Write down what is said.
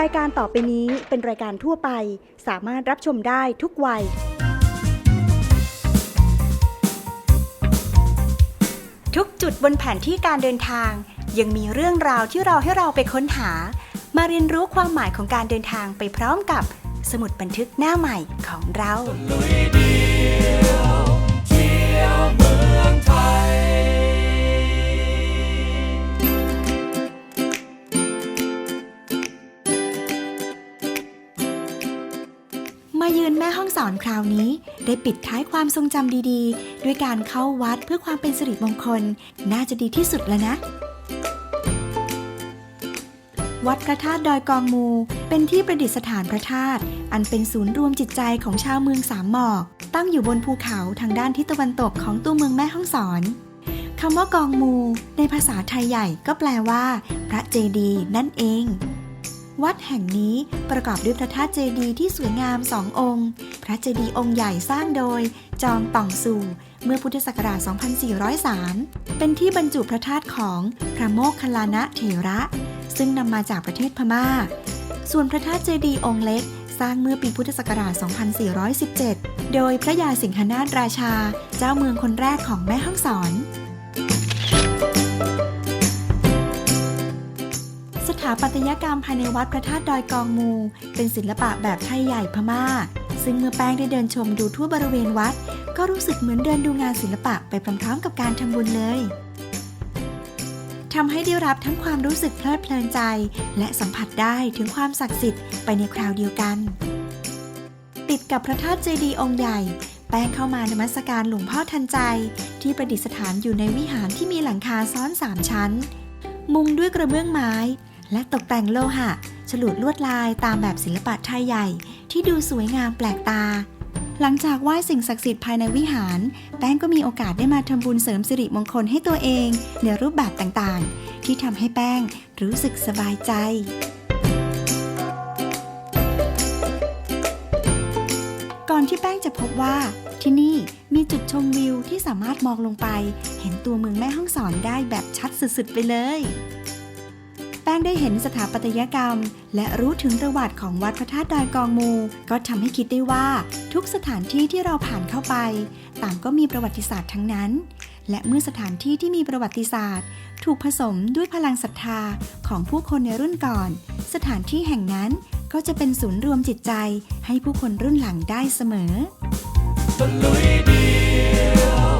รายการต่อไปนี้เป็นรายการทั่วไป สามารถรับชมได้ทุกวัย ทุกจุดบนแผนที่การเดินทาง ยังมีเรื่องราวที่เราให้เราไปค้นหา มาเรียนรู้ความหมายของการเดินทางไปพร้อมกับสมุดบันทึกหน้าใหม่ของเรา มาเยือนแม่ห้องสอนคราวนี้ ได้ปิดท้ายความทรงจำดีๆ ด้วยการเข้าวัดเพื่อความเป็นสิริมงคล น่าจะดีที่สุดแล้วนะ วัดพระธาตุดอยกองมู เป็นที่ประดิษฐานพระธาตุอันเป็นศูนย์รวมจิตใจของชาวเมืองสามหมอก ตั้งอยู่บนภูเขาทางด้านทิศตะวันตกของตัวเมืองแม่ฮ่องสอนคำว่ากองมู ในภาษาไทยใหญ่ก็แปลว่า พระเจดีย์นั่นเอง วัดแห่งนี้ประกอบด้วยพระธาตุเจดีย์ที่สวยงามสององค์ พระเจดีย์องค์ใหญ่สร้างโดย จอมป่องสู่ เมื่อพุทธศักราช 2403 เป็นที่บรรจุพระธาตุของพระโมคคัลลานะเถระ ซึ่งนำมาจากประเทศพม่า ส่วนพระธาตุเจดีย์องค์เล็ก สร้างเมื่อปีพุทธศักราช 2417 โดยพระยาสิงหนาถราชา เจ้าเมืองคนแรกของแม่ฮ่องสอนาปัตยกรรมภายในวัดพระธาตุดอยกองมู เป็นศิลปะแบบไทยใหญ่พม่า ซึ่งเมื่อแป้งได้เดินชมดูทั่วบริเวณวัด ก็รู้สึกเหมือนเดินดูงานศิลปะไปพร้อมๆกับการทำบุญเลยทำให้ได้รับทั้งความรู้สึกเพลิดเพลินใจ และสัมผัสได้ถึงความศักดิ์สิทธิ์ไปในคราวเดียวกัน ติดกับพระธาตุเจดีย์องค์ใหญ่ แป้งเข้ามานมัสการหลวงพ่อทันใจ ที่ประดิษฐานอยู่ในวิหารที่มีหลังคาซ้อนสามชั้น มุงด้วยกระเบื้องไม้ และตกแต่งโลหะ ฉลุลวดลายตามแบบศิลปะไทยใหญ่ ที่ดูสวยงามแปลกตา หลังจากไหว้สิ่งศักดิ์สิทธิ์ภายในวิหาร แป้งก็มีโอกาสได้มาทำบุญเสริมสิริมงคลให้ตัวเอง ในรูปแบบต่างๆ ที่ทำให้แป้งรู้สึกสบายใจก่อนที่แป้งจะพบว่า ที่นี่มีจุดชมวิวที่สามารถมองลงไป เห็นตัวเมืองแม่ฮ่องสอนได้แบบชัดสุดๆไปเลย งได้เห็นสถาปัตยกรรม และรู้ถึงประวัติของวัดพระธาตุดอยกองมู ก็ทำให้คิดได้ว่าทุกสถานที่ที่เราผ่านเข้าไป ต่างก็มีประวัติศาสตร์ทั้งนั้น และเมื่อสถานที่ที่มีประวัติศาสตร์ ถูกผสมด้วยพลังศรัทธาของผู้คนในรุ่นก่อน สถานที่แห่งนั้นก็จะเป็นศูนย์รวมจิตใจ ให้ผู้คนรุ่นหลังได้เสมอตะลุยเดียว